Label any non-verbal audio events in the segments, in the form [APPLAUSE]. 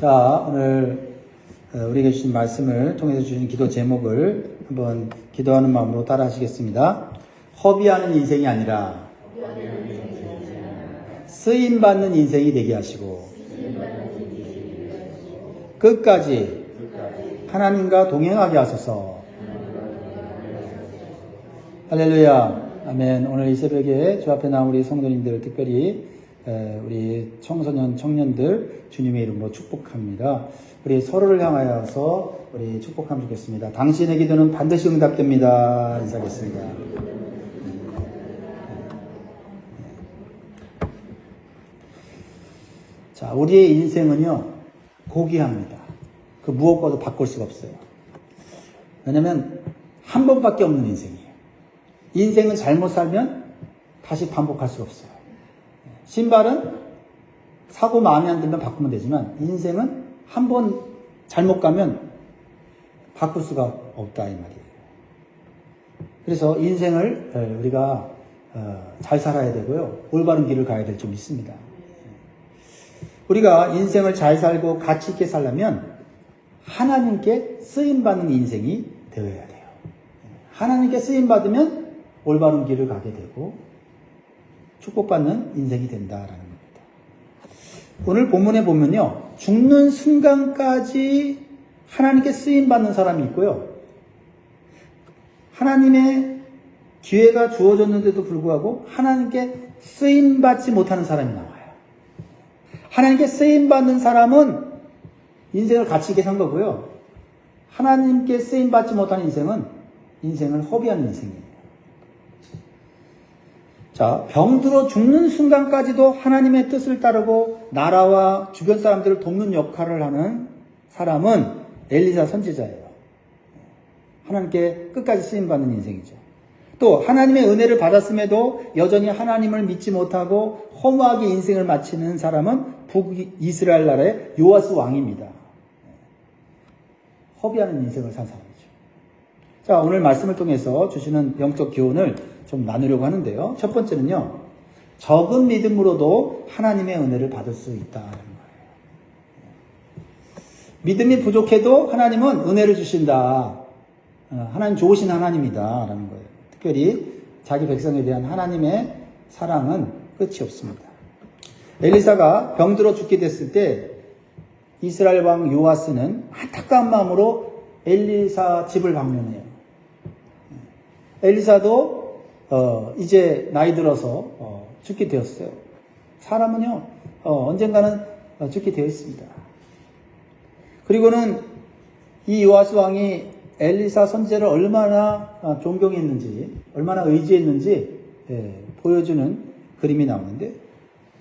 자, 오늘 어, 우리에게 주신 말씀을 통해서 주신 기도 제목을 한번 기도하는 마음으로 따라 하시겠습니다. 허비하는 인생이 아니라 쓰임 받는 인생이 되게 하시고 끝까지 하나님과 동행하게 하소서. 할렐루야. 아멘. 오늘 이 새벽에 주 앞에 나온 우리 성도님들, 특별히 에, 우리 청소년, 청년들 주님의 이름으로 축복합니다. 우리 서로를 향하여서 우리 축복하면 좋겠습니다. 당신의 기도는 반드시 응답됩니다. 인사하겠습니다. 자, 우리의 인생은요, 고귀합니다. 그 무엇과도 바꿀 수가 없어요. 왜냐면, 한 번밖에 없는 인생이에요. 인생은 잘못 살면 다시 반복할 수 없어요. 신발은 사고 마음에 안 들면 바꾸면 되지만, 인생은 한 번 잘못 가면 바꿀 수가 없다, 이 말이에요. 그래서 인생을 에, 우리가 어, 잘 살아야 되고요. 올바른 길을 가야 될점 있습니다. 우리가 인생을 잘 살고 가치 있게 살려면 하나님께 쓰임받는 인생이 되어야 돼요. 하나님께 쓰임받으면 올바른 길을 가게 되고 축복받는 인생이 된다라는 겁니다. 오늘 본문에 보면요. 죽는 순간까지 하나님께 쓰임 받는 사람이 있고요. 하나님의 기회가 주어졌는데도 불구하고 하나님께 쓰임 받지 못하는 사람이 나와요. 하나님께 쓰임 받는 사람은 인생을 가치 있게 산 거고요. 하나님께 쓰임 받지 못하는 인생은 인생을 허비하는 인생이에요. 자, 병들어 죽는 순간까지도 하나님의 뜻을 따르고 나라와 주변 사람들을 돕는 역할을 하는 사람은 엘리사 선지자예요. 하나님께 끝까지 쓰임받는 인생이죠. 또 하나님의 은혜를 받았음에도 여전히 하나님을 믿지 못하고 허무하게 인생을 마치는 사람은 북이스라엘 나라의 요아스 왕입니다. 허비하는 인생을 산 사람이죠. 자, 오늘 말씀을 통해서 주시는 영적 교훈을 좀 나누려고 하는데요. 첫 번째는요. 적은 믿음으로도 하나님의 은혜를 받을 수 있다는 거예요. 믿음이 부족해도 하나님은 은혜를 주신다. 어, 하나님 좋으신 하나님이다. 라는 거예요. 특별히 자기 백성에 대한 하나님의 사랑은 끝이 없습니다. 엘리사가 병들어 죽게 됐을 때 이스라엘 왕 요아스는 안타까운 마음으로 엘리사 집을 방문해요. 엘리사도 어, 이제 나이 들어서 어, 죽게 되었어요. 사람은요 어, 언젠가는 어, 죽게 되어 있습니다. 그리고는 이 요아스 왕이 엘리사 선제를 얼마나 어, 존경했는지, 얼마나 의지했는지 예, 보여주는 그림이 나오는데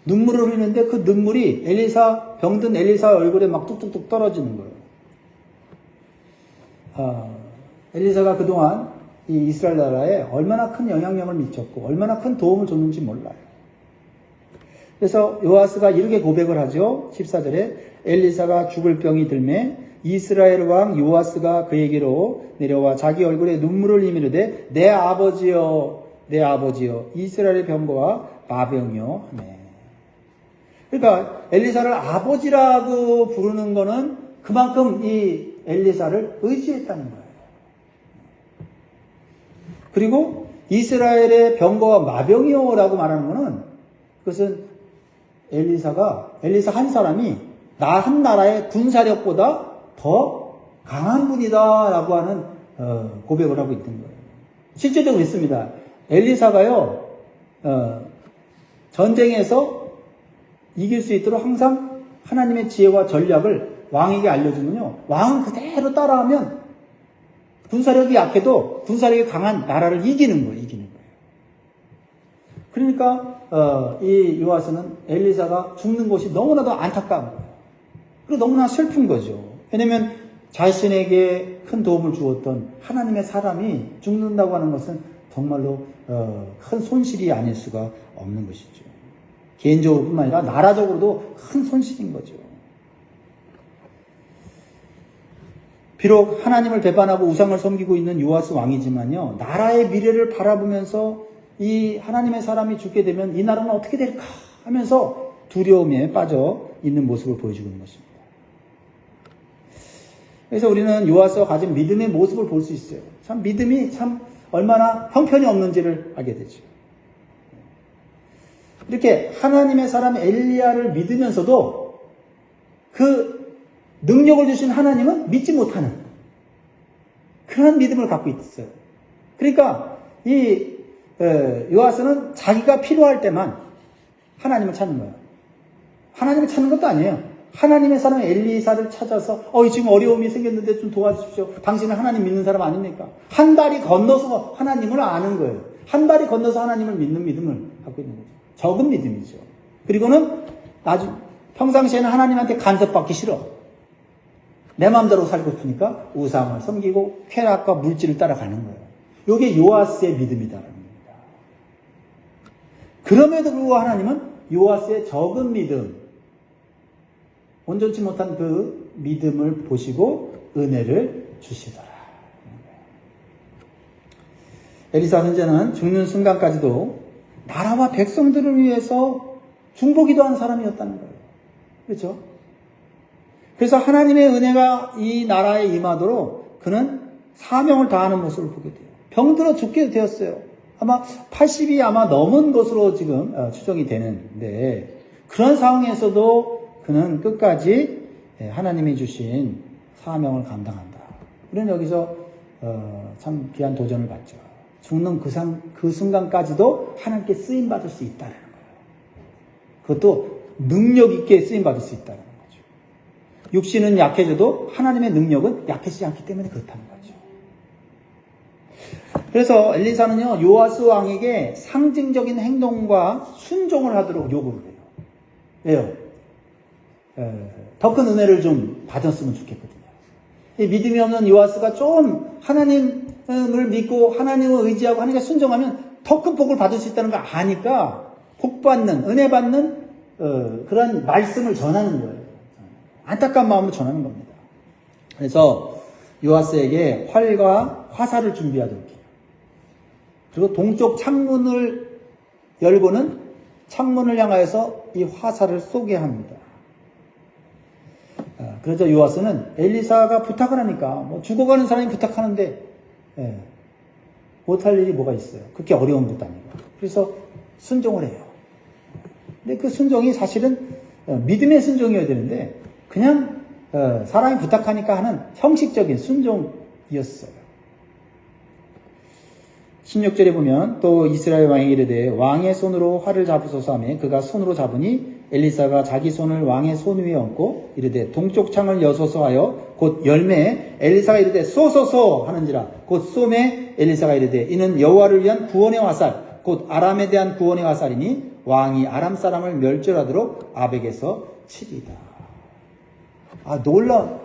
눈물을 흘리는데 그 눈물이 엘리사 병든 엘리사 얼굴에 막 뚝뚝뚝 떨어지는 거예요. 아, 엘리사가 그동안 이 이스라엘 나라에 얼마나 큰 영향력을 미쳤고 얼마나 큰 도움을 줬는지 몰라요. 그래서 요아스가 이렇게 고백을 하죠. 14절에 엘리사가 죽을 병이 들매 이스라엘 왕 요아스가 그에게로 내려와 자기 얼굴에 눈물을 흘리미르되 내 아버지여 내 아버지여 이스라엘의 병거와 마병이요 하네. 그러니까 엘리사를 아버지라고 부르는 거는 그만큼 이 엘리사를 의지했다는 거예요. 그리고 이스라엘의 병거와 마병이요라고 말하는 것은 그것은 엘리사가 엘리사 한 사람이 나 한 나라의 군사력보다 더 강한 분이다라고 하는 어, 고백을 하고 있던 거예요. 실제적으로 있습니다. 엘리사가요 어, 전쟁에서 이길 수 있도록 항상 하나님의 지혜와 전략을 왕에게 알려주면요 왕은 그대로 따라하면 군사력이 약해도 군사력이 강한 나라를 이기는 거예요. 이기는. 그러니까 어, 이 요아스는 엘리사가 죽는 것이 너무나도 안타까운 거예요. 그리고 너무나 슬픈 거죠. 왜냐하면 자신에게 큰 도움을 주었던 하나님의 사람이 죽는다고 하는 것은 정말로 어, 큰 손실이 아닐 수가 없는 것이죠. 개인적으로뿐만 아니라 나라적으로도 큰 손실인 거죠. 비록 하나님을 배반하고 우상을 섬기고 있는 요아스 왕이지만요, 나라의 미래를 바라보면서 이 하나님의 사람이 죽게 되면 이 나라는 어떻게 될까 하면서 두려움에 빠져 있는 모습을 보여주고 있는 것입니다. 그래서 우리는 요아스가 가진 믿음의 모습을 볼 수 있어요. 참 믿음이 참 얼마나 형편이 없는지를 알게 되죠. 이렇게 하나님의 사람 엘리야를 믿으면서도 그 능력을 주신 하나님은 믿지 못하는 그런 믿음을 갖고 있어요. 그러니까 이 에, 요아스는 자기가 필요할 때만 하나님을 찾는 거예요. 하나님을 찾는 것도 아니에요. 하나님의 사람 엘리사를 찾아서 어 지금 어려움이 생겼는데 좀 도와주십시오. 당신은 하나님 믿는 사람 아닙니까? 한 발이 건너서 하나님을 아는 거예요. 한 발이 건너서 하나님을 믿는 믿음을 갖고 있는 거죠. 적은 믿음이죠. 그리고는 나중 평상시에는 하나님한테 간섭받기 싫어. 내 마음대로 살고 싶으니까 우상을 섬기고 쾌락과 물질을 따라가는 거예요. 이게 요아스의 믿음이다라는 겁니다. 그럼에도 불구하고 하나님은 요아스의 적은 믿음, 온전치 못한 그 믿음을 보시고 은혜를 주시더라. 에리사 선제는 죽는 순간까지도 나라와 백성들을 위해서 중보기도 한 사람이었다는 거예요. 그렇죠? 그래서 하나님의 은혜가 이 나라에 임하도록 그는 사명을 다하는 모습을 보게 돼요. 병들어 죽게 되었어요. 아마 80이 아마 넘은 것으로 지금 어, 추정이 되는데 그런 상황에서도 그는 끝까지 예, 하나님이 주신 사명을 감당한다. 우리는 여기서 어, 참 귀한 도전을 받죠. 죽는 그, 상, 그 순간까지도 하나님께 쓰임 받을 수 있다는 거예요. 그것도 능력 있게 쓰임 받을 수 있다는 거죠. 육신은 약해져도 하나님의 능력은 약해지지 않기 때문에 그렇다는 거죠. 그래서 엘리사는요 요아스 왕에게 상징적인 행동과 순종을 하도록 요구를 해요. 왜요? 더 큰 은혜를 좀 받았으면 좋겠거든요. 믿음이 없는 요아스가 좀 하나님을 믿고 하나님을 의지하고 하나님께 순종하면 더 큰 복을 받을 수 있다는 걸 아니까 복 받는 은혜 받는 어, 그런 말씀을 전하는 거예요. 안타까운 마음으로 전하는 겁니다. 그래서 요아스에게 활과 화살을 준비하도록 해요. 그리고 동쪽 창문을 열고는 창문을 향하여서 이 화살을 쏘게 합니다. 아, 그래서 요아스는 엘리사가 부탁을 하니까 뭐 죽어가는 사람이 부탁하는데 예, 못할 일이 뭐가 있어요. 그렇게 어려운 것도 아니고. 그래서 순종을 해요. 근데 그 순종이 사실은 어, 믿음의 순종이어야 되는데 그냥 어, 사람이 부탁하니까 하는 형식적인 순종이었어요. 16절에 보면 또 이스라엘 왕에게 이르되 왕의 손으로 활을 잡으소서 하며 그가 손으로 잡으니 엘리사가 자기 손을 왕의 손 위에 얹고 이르되 동쪽 창을 여소서 하여 곧 열매에 엘리사가 이르되 쏘소서 하는지라 곧 쏘매 엘리사가 이르되 이는 여호와를 위한 구원의 화살 곧 아람에 대한 구원의 화살이니 왕이 아람 사람을 멸절하도록 아벡에서 치리다. 아 놀라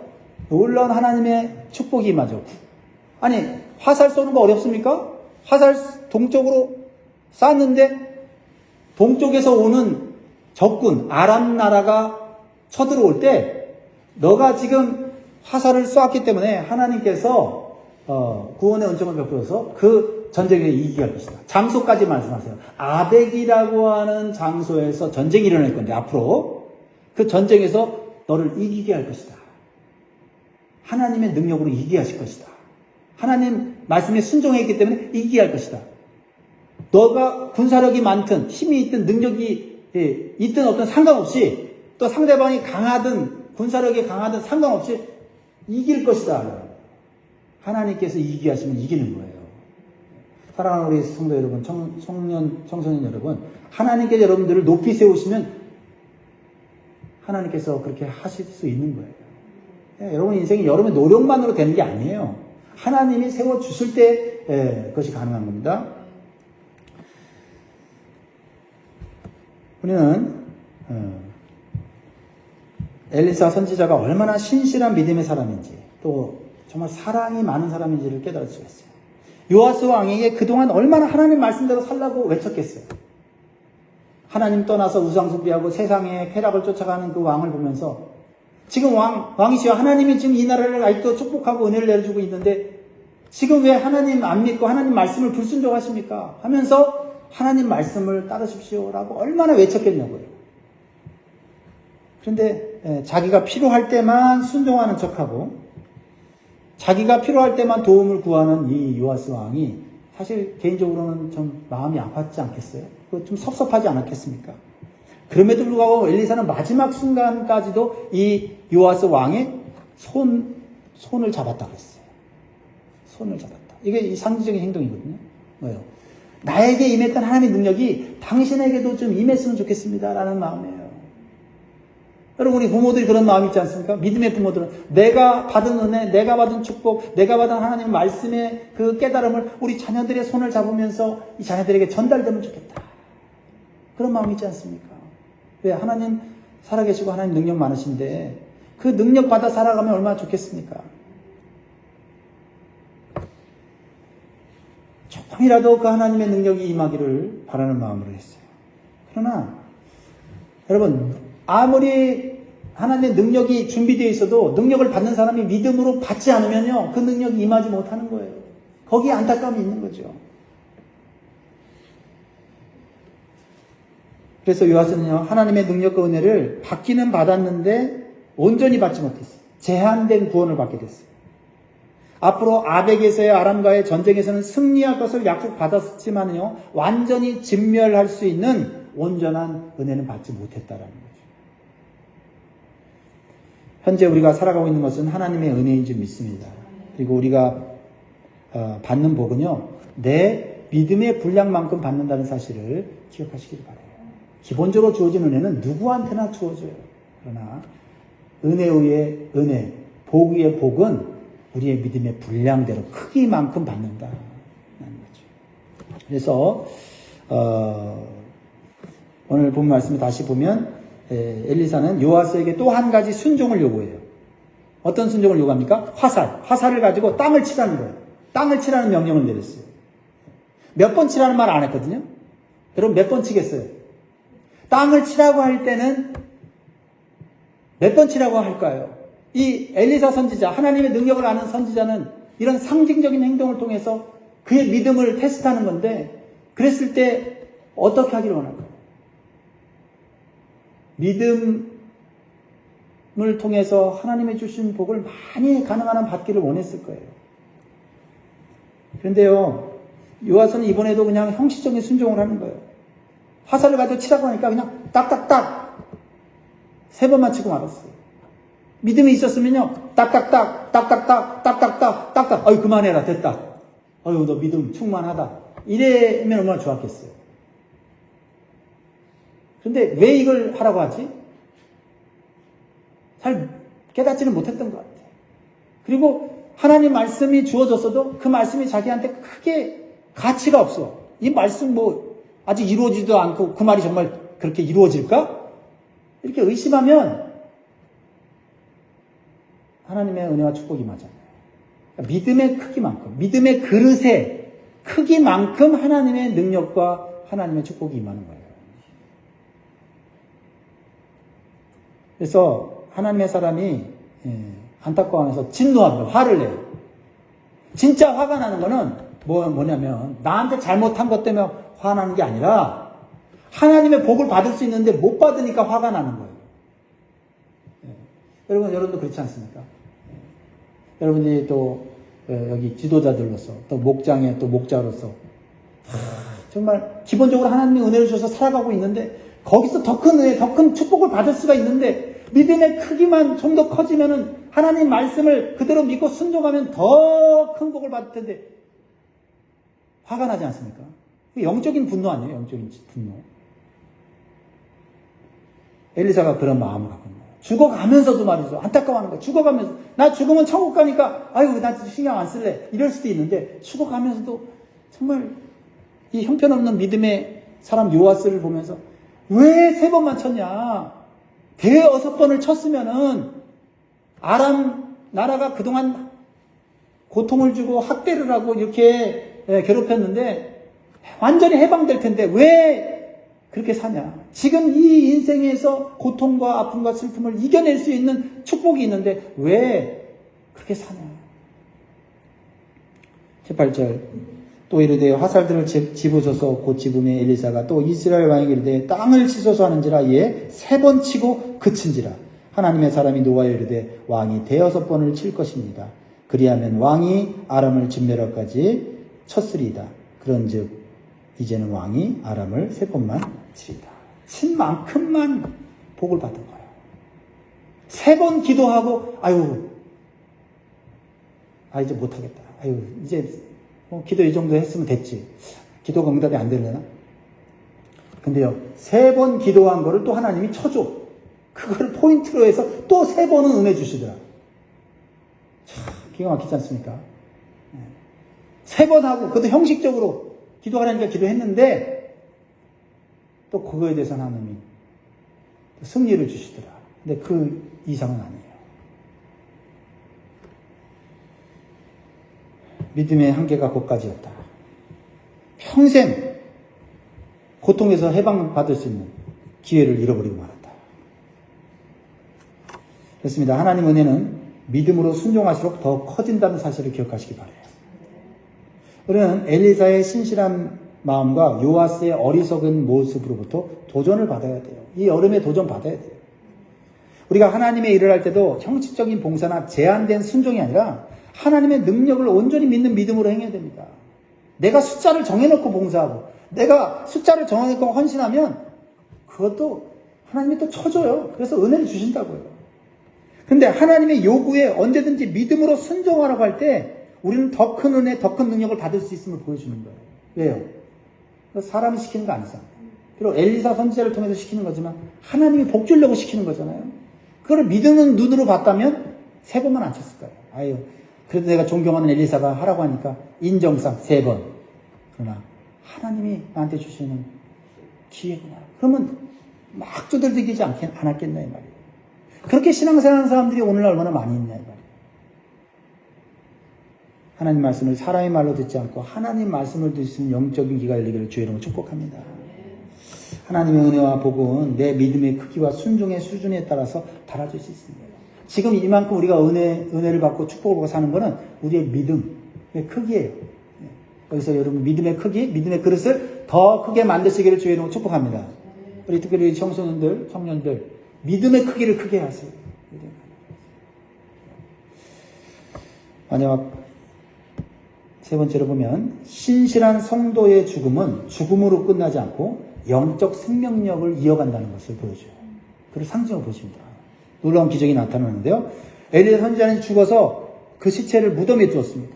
놀라운 하나님의 축복이 임하죠. 아니 화살 쏘는 거 어렵습니까? 화살 동쪽으로 쐈는데 동쪽에서 오는 적군 아람 나라가 쳐들어올 때 너가 지금 화살을 쏘았기 때문에 하나님께서 어, 구원의 은총을 베풀어서 그 전쟁에 이기게 할 것이다. 장소까지 말씀하세요. 아벡이라고 하는 장소에서 전쟁이 일어날 건데 앞으로 그 전쟁에서 너를 이기게 할 것이다. 하나님의 능력으로 이기게 하실 것이다. 하나님 말씀에 순종했기 때문에 이기게 할 것이다. 너가 군사력이 많든 힘이 있든 능력이 예, 있든 없든 상관없이 또 상대방이 강하든 군사력이 강하든 상관없이 이길 것이다. 하나님께서 이기게 하시면 이기는 거예요. 사랑하는 우리 성도 여러분, 청, 청년, 청소년 여러분, 하나님께서 여러분들을 높이 세우시면 하나님께서 그렇게 하실 수 있는 거예요. 예, 여러분 인생이 여러분의 노력만으로 되는 게 아니에요. 하나님이 세워 주실 때 예, 그것이 가능한 겁니다. 우리는 어, 엘리사 선지자가 얼마나 신실한 믿음의 사람인지 또 정말 사랑이 많은 사람인지를 깨달을 수가 있어요. 요아스 왕에게 그동안 얼마나 하나님 말씀대로 살라고 외쳤겠어요. 하나님 떠나서 우상숭배하고 세상의 쾌락을 쫓아가는 그 왕을 보면서 지금 왕, 왕이시여 하나님이 지금 이 나라를 아직도 축복하고 은혜를 내려주고 있는데 지금 왜 하나님 안 믿고 하나님 말씀을 불순종하십니까? 하면서 하나님 말씀을 따르십시오라고 얼마나 외쳤겠냐고요. 그런데 자기가 필요할 때만 순종하는 척하고 자기가 필요할 때만 도움을 구하는 이 요아스 왕이 사실 개인적으로는 좀 마음이 아팠지 않겠어요? 그거 좀 섭섭하지 않았겠습니까? 그럼에도 불구하고 엘리사는 마지막 순간까지도 이 요아스 왕의 손, 손을 잡았다 그랬어요. 손을 잡았다. 이게 이 상징적인 행동이거든요. 뭐예요? 나에게 임했던 하나님의 능력이 당신에게도 좀 임했으면 좋겠습니다. 라는 마음이에요. 여러분, 우리 부모들이 그런 마음 있지 않습니까? 믿음의 부모들은 내가 받은 은혜, 내가 받은 축복, 내가 받은 하나님 말씀의 그 깨달음을 우리 자녀들의 손을 잡으면서 이 자녀들에게 전달되면 좋겠다. 그런 마음 있지 않습니까? 왜? 하나님 살아계시고 하나님 능력 많으신데 그 능력 받아 살아가면 얼마나 좋겠습니까? 조금이라도 그 하나님의 능력이 임하기를 바라는 마음으로 했어요. 그러나 여러분 아무리 하나님의 능력이 준비되어 있어도 능력을 받는 사람이 믿음으로 받지 않으면요 그 능력이 임하지 못하는 거예요. 거기에 안타까움이 있는 거죠. 그래서 요하스는요 하나님의 능력과 은혜를 받기는 받았는데 온전히 받지 못했어요. 제한된 구원을 받게 됐어요. 앞으로 아벡에서의 아람과의 전쟁에서는 승리할 것을 약속받았지만요, 완전히 진멸할 수 있는 온전한 은혜는 받지 못했다라는 거죠. 현재 우리가 살아가고 있는 것은 하나님의 은혜인 줄 믿습니다. 그리고 우리가 어, 받는 복은요, 내 믿음의 분량만큼 받는다는 사실을 기억하시길 바라요. 기본적으로 주어진 은혜는 누구한테나 주어져요. 그러나 은혜 위에 은혜, 복 위에 복은 우리의 믿음의 분량대로 크기만큼 받는다는 거죠. 그래서 어, 오늘 본 말씀을 다시 보면 에, 엘리사는 요아스에게 또 한 가지 순종을 요구해요. 어떤 순종을 요구합니까? 화살. 화살을 가지고 땅을 치라는 거예요. 땅을 치라는 명령을 내렸어요. 몇 번 치라는 말 안 했거든요. 여러분 몇 번 치겠어요? 땅을 치라고 할 때는 몇 번 치라고 할까요? 이 엘리사 선지자, 하나님의 능력을 아는 선지자는 이런 상징적인 행동을 통해서 그의 믿음을 테스트하는 건데, 그랬을 때 어떻게 하기를 원할까요? 믿음을 통해서 하나님의 주신 복을 많이 가능한 한 받기를 원했을 거예요. 그런데요, 요하서는 이번에도 그냥 형식적인 순종을 하는 거예요. 화살을 가지고 치라고 하니까 그냥 딱딱딱 세 번만 치고 말았어요. 믿음이 있었으면요, 딱딱딱, 딱딱딱, 딱딱딱, 딱딱, 어이, 그만해라, 됐다. 어유, 너 믿음 충만하다. 이래면 얼마나 좋았겠어요. 근데 왜 이걸 하라고 하지? 잘 깨닫지는 못했던 것 같아요. 그리고 하나님 말씀이 주어졌어도 그 말씀이 자기한테 크게 가치가 없어. 이 말씀 뭐 아직 이루어지지도 않고 그 말이 정말 그렇게 이루어질까? 이렇게 의심하면 하나님의 은혜와 축복이 맞아요. 그러니까 믿음의 크기만큼, 믿음의 그릇의 크기만큼 하나님의 능력과 하나님의 축복이 임하는 거예요. 그래서 하나님의 사람이 예, 안타까워하면서 진노합니다. 화를 내요. 진짜 화가 나는 거는 뭐, 뭐냐면 나한테 잘못한 것 때문에 화나는 게 아니라 하나님의 복을 받을 수 있는데 못 받으니까 화가 나는 거예요. 예. 여러분, 여러분도 그렇지 않습니까? 예. 여러분이 또 예, 여기 지도자들로서 또 목장의 또 목자로서 하, 정말 기본적으로 하나님의 은혜를 주셔서 살아가고 있는데 거기서 더 큰 은혜, 더 큰 축복을 받을 수가 있는데 믿음의 크기만 좀 더 커지면은 하나님 말씀을 그대로 믿고 순종하면 더 큰 복을 받을 텐데 화가 나지 않습니까? 영적인 분노 아니에요? 영적인 분노. 엘리사가 그런 마음을 갖고 있는 거예요. 죽어가면서도 말이죠. 안타까워하는 거예요. 죽어가면서. 나 죽으면 천국 가니까, 아유, 나 신경 안 쓸래. 이럴 수도 있는데, 죽어가면서도 정말 이 형편없는 믿음의 사람 요아스를 보면서, 왜 세 번만 쳤냐? 대여섯 번을 쳤으면은, 아람 나라가 그동안 고통을 주고 학대를 하고 이렇게 예, 괴롭혔는데, 완전히 해방될 텐데, 왜 그렇게 사냐? 지금 이 인생에서 고통과 아픔과 슬픔을 이겨낼 수 있는 축복이 있는데 왜 그렇게 사냐? 18절 또 이르되 화살들을 집으소서 곧 집음에 엘리사가 또 이스라엘 왕에게 이르되 땅을 치소서 하는지라 이에 세 번 치고 그친지라 하나님의 사람이 노아에 이르되 왕이 대여섯 번을 칠 것입니다. 그리하면 왕이 아람을 진멸하까지 쳤으리이다. 그런즉 이제는 왕이 아람을 세 번만 치리다. 친 만큼만 복을 받은 거예요. 세 번 기도하고 아유 아 이제 못하겠다. 아유 이제 뭐 기도 이 정도 했으면 됐지. 기도가 응답이 안 되려나? 근데요 세 번 기도한 거를 또 하나님이 쳐줘. 그걸 포인트로 해서 또 세 번은 은혜 주시더라. 참 기가 막히지 않습니까? 네. 세번 하고 그것도 형식적으로 기도하라니까 기도했는데 또 그거에 대해서 하나님이 승리를 주시더라. 근데 그 이상은 아니에요. 믿음의 한계가 거기까지였다. 평생 고통에서 해방받을 수 있는 기회를 잃어버리고 말았다. 그렇습니다. 하나님 은혜는 믿음으로 순종할수록 더 커진다는 사실을 기억하시기 바래요. 우리는 엘리사의 신실한 마음과 요아스의 어리석은 모습으로부터 도전을 받아야 돼요. 이 여름에 도전 받아야 돼요. 우리가 하나님의 일을 할 때도 형식적인 봉사나 제한된 순종이 아니라 하나님의 능력을 온전히 믿는 믿음으로 행해야 됩니다. 내가 숫자를 정해놓고 봉사하고 내가 숫자를 정해놓고 헌신하면 그것도 하나님이 또 쳐줘요. 그래서 은혜를 주신다고요. 근데 하나님의 요구에 언제든지 믿음으로 순종하라고 할 때 우리는 더 큰 은혜, 더 큰 능력을 받을 수 있음을 보여주는 거예요. 왜요? 사람이 시키는 거 아니잖아요. 비록 엘리사 선지자를 통해서 시키는 거지만 하나님이 복 주려고 시키는 거잖아요. 그걸 믿는 눈으로 봤다면 세 번만 안 쳤을 거예요. 아유, 그래도 내가 존경하는 엘리사가 하라고 하니까 인정상 세 번. 그러나 하나님이 나한테 주시는 기회구나. 그러면 막 두들기지 않겠, 않았겠나 이 말이에요. 그렇게 신앙생활하는 사람들이 오늘날 얼마나 많이 있냐 이 말이에요. 하나님 말씀을 사람의 말로 듣지 않고 하나님 말씀을 듣는 영적인 기가 열리기를 주의 이름으로 축복합니다. 하나님의 은혜와 복은 내 믿음의 크기와 순종의 수준에 따라서 달라질 수 있습니다. 지금 이만큼 우리가 은혜, 은혜를 받고 축복을 받고 사는 것은 우리의 믿음의 크기예요. 여기서 여러분 믿음의 크기, 믿음의 그릇을 더 크게 만드시기를 주의 이름으로 축복합니다. 우리 특별히 청소년들, 청년들, 믿음의 크기를 크게 하세요. 마지막 세 번째로 보면 신실한 성도의 죽음은 죽음으로 끝나지 않고 영적 생명력을 이어간다는 것을 보여줘요. 그걸 상징으로 보십니다. 놀라운 기적이 나타나는데요. 엘리사 선지자는 죽어서 그 시체를 무덤에 두었습니다.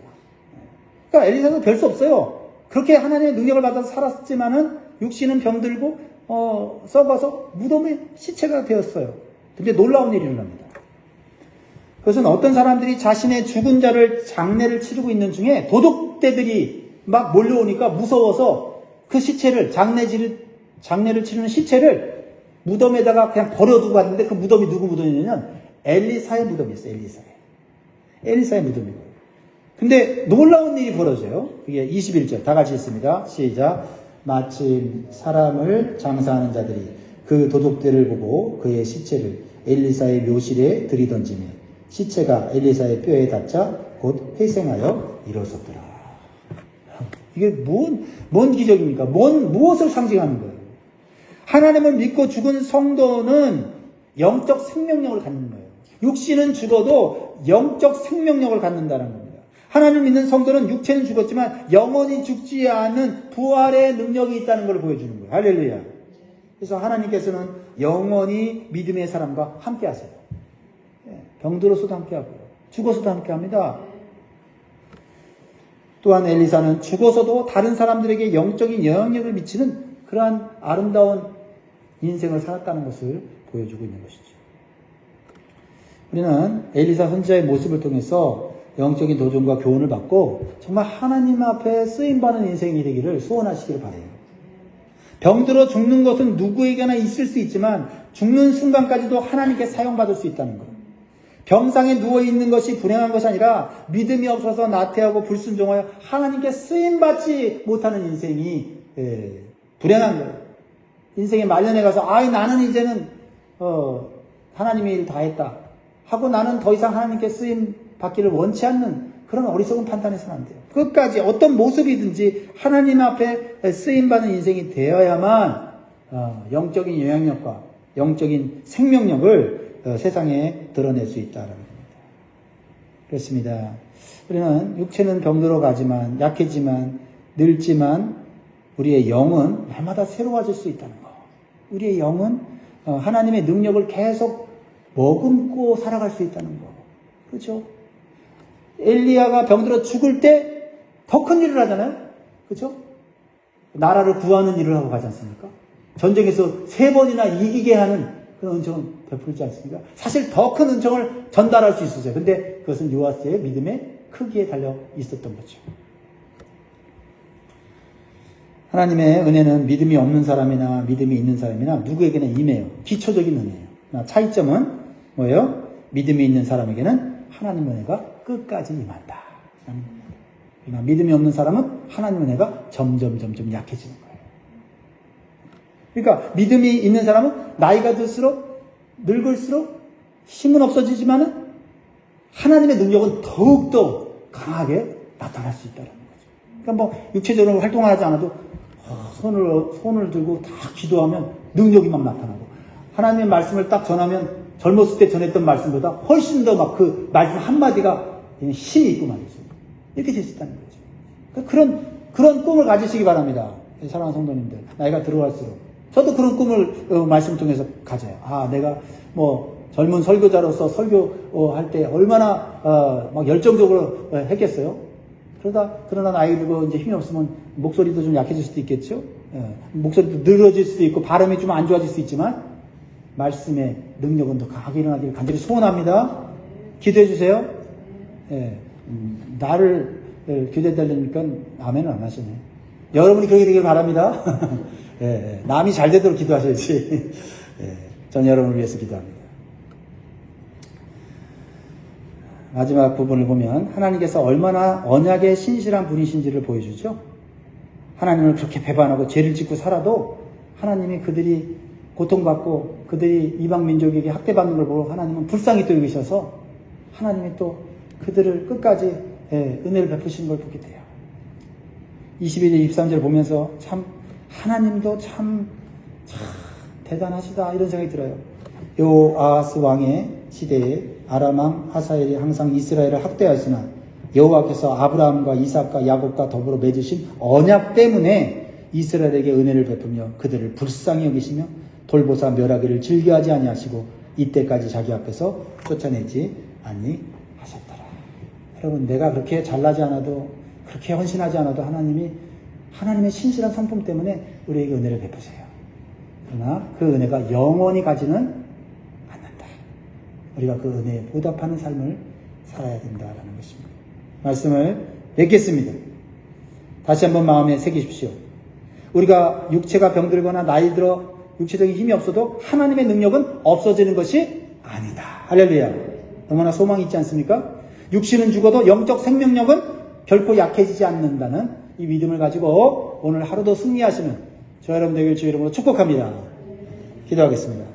그러니까 엘리사도 별수 없어요. 그렇게 하나님의 능력을 받아서 살았지만은 육신은 병들고 어, 썩어서 무덤에 시체가 되었어요. 근데 놀라운 일이 일어납니다. 그것은 어떤 사람들이 자신의 죽은 자를 장례를 치르고 있는 중에 도둑대들이 막 몰려오니까 무서워서 그 시체를 장례지를 장례를 치르는 시체를 무덤에다가 그냥 버려두고 갔는데 그 무덤이 누구 무덤이냐면 엘리사의 무덤이었어요. 엘리사의. 엘리사의 무덤이고요. 근데 놀라운 일이 벌어져요. 이게 21절 다 같이 있습니다. 시작. 마침 사람을 장사하는 자들이 그 도둑들을 보고 그의 시체를 엘리사의 묘실에 들이던지며 시체가 엘리사의 뼈에 닿자 곧 회생하여 일어섰더라. 이게 뭔, 뭔 기적입니까? 뭔, 무엇을 상징하는 거예요? 하나님을 믿고 죽은 성도는 영적 생명력을 갖는 거예요. 육신은 죽어도 영적 생명력을 갖는다는 겁니다. 하나님을 믿는 성도는 육체는 죽었지만 영원히 죽지 않은 부활의 능력이 있다는 걸 보여주는 거예요. 할렐루야. 그래서 하나님께서는 영원히 믿음의 사람과 함께 하세요. 병들어서도 함께 하고요. 죽어서도 함께 합니다. 또한 엘리사는 죽어서도 다른 사람들에게 영적인 영향력을 미치는 그러한 아름다운 인생을 살았다는 것을 보여주고 있는 것이죠. 우리는 엘리사 선지자의 모습을 통해서 영적인 도전과 교훈을 받고 정말 하나님 앞에 쓰임받는 인생이 되기를 소원하시기를 바래요. 병들어 죽는 것은 누구에게나 있을 수 있지만 죽는 순간까지도 하나님께 사용받을 수 있다는 것. 병상에 누워 있는 것이 불행한 것이 아니라 믿음이 없어서 나태하고 불순종하여 하나님께 쓰임 받지 못하는 인생이 예, 불행한 거예요. 인생의 말년에 가서 아이 나는 이제는 어, 하나님의 일 다 했다 하고 나는 더 이상 하나님께 쓰임 받기를 원치 않는 그런 어리석은 판단해서는 안 돼요. 끝까지 어떤 모습이든지 하나님 앞에 쓰임 받는 인생이 되어야만 어, 영적인 영향력과 영적인 생명력을 어, 세상에 드러낼 수 있다는 겁니다. 그렇습니다. 우리는 육체는 병들어 가지만 약해지만 늙지만 우리의 영은 날마다 새로워질 수 있다는 거. 우리의 영은 어, 하나님의 능력을 계속 머금고 살아갈 수 있다는 거. 그렇죠? 엘리야가 병들어 죽을 때 더 큰 일을 하잖아요. 그렇죠? 나라를 구하는 일을 하고 가지 않습니까? 전쟁에서 세 번이나 이기게 하는 그런 은총을 베풀지 않습니까? 사실 더 큰 은총을 전달할 수 있었어요. 근데 그것은 요아스의 믿음의 크기에 달려 있었던 거죠. 하나님의 은혜는 믿음이 없는 사람이나 믿음이 있는 사람이나 누구에게나 임해요. 기초적인 은혜예요. 차이점은 뭐예요? 믿음이 있는 사람에게는 하나님 은혜가 끝까지 임한다. 그러나 믿음이 없는 사람은 하나님 은혜가 점점 점점 약해지는 거예요. 그러니까 믿음이 있는 사람은 나이가 들수록 늙을수록 힘은 없어지지만은 하나님의 능력은 더욱더 강하게 나타날 수 있다는 거죠. 그러니까 뭐 육체적으로 활동을 하지 않아도 어, 손을 손을 들고 다 기도하면 능력이 막 나타나고 하나님의 말씀을 딱 전하면 젊었을 때 전했던 말씀보다 훨씬 더 막 그 말씀 한 마디가 힘이 있고 말이죠. 이렇게 있다는 거죠. 그러니까 그런 그런 꿈을 가지시기 바랍니다. 사랑하는 성도님들 나이가 들어갈수록 저도 그런 꿈을 어, 말씀 통해서 가져요. 아 내가 뭐 젊은 설교자로서 설교할 때 얼마나 어, 막 열정적으로 어, 했겠어요. 그러다 그러나 나이 들고 이제 힘이 없으면 목소리도 좀 약해질 수도 있겠죠. 예, 목소리도 늘어질 수도 있고 발음이 좀 안 좋아질 수 있지만 말씀의 능력은 더 강하게 일어나기를 간절히 소원합니다. 기도해 주세요. 예, 음, 나를 예, 기도해 달라니까 아멘은 안 하시네. 여러분이 그렇게 되길 바랍니다. [LAUGHS] 예, 예, 남이 잘 되도록 기도하셔야지. [LAUGHS] 예, 전 여러분을 위해서 기도합니다. 마지막 부분을 보면 하나님께서 얼마나 언약의 신실한 분이신지를 보여주죠. 하나님을 그렇게 배반하고 죄를 짓고 살아도 하나님이 그들이 고통받고 그들이 이방 민족에게 학대받는 걸 보고 하나님은 불쌍히 또 여기셔서 하나님이 또 그들을 끝까지 예, 은혜를 베푸시는 걸 보게 돼요. 22절, 23절 보면서 참 하나님도 참, 참 대단하시다 이런 생각이 들어요. 요아스 왕의 시대에 아람왕 하사엘이 항상 이스라엘을 학대하시나 여호와께서 아브라함과 이삭과 야곱과 더불어 맺으신 언약 때문에 이스라엘에게 은혜를 베푸며 그들을 불쌍히 여기시며 돌보사 멸하기를 즐겨하지 아니하시고 이때까지 자기 앞에서 쫓아내지 아니하셨더라. 여러분 내가 그렇게 잘나지 않아도 그렇게 헌신하지 않아도 하나님이 하나님의 신실한 성품 때문에 우리에게 은혜를 베푸세요. 그러나 그 은혜가 영원히 가지는 않는다. 우리가 그 은혜에 보답하는 삶을 살아야 된다라는 것입니다. 말씀을 맺겠습니다. 다시 한번 마음에 새기십시오. 우리가 육체가 병들거나 나이 들어 육체적인 힘이 없어도 하나님의 능력은 없어지는 것이 아니다. 할렐루야. 너무나 소망이 있지 않습니까? 육신은 죽어도 영적 생명력은 결코 약해지지 않는다는 이 믿음을 가지고 오늘 하루도 승리하시는 저 여러분 되길 주 이름으로 축복합니다. 기도하겠습니다.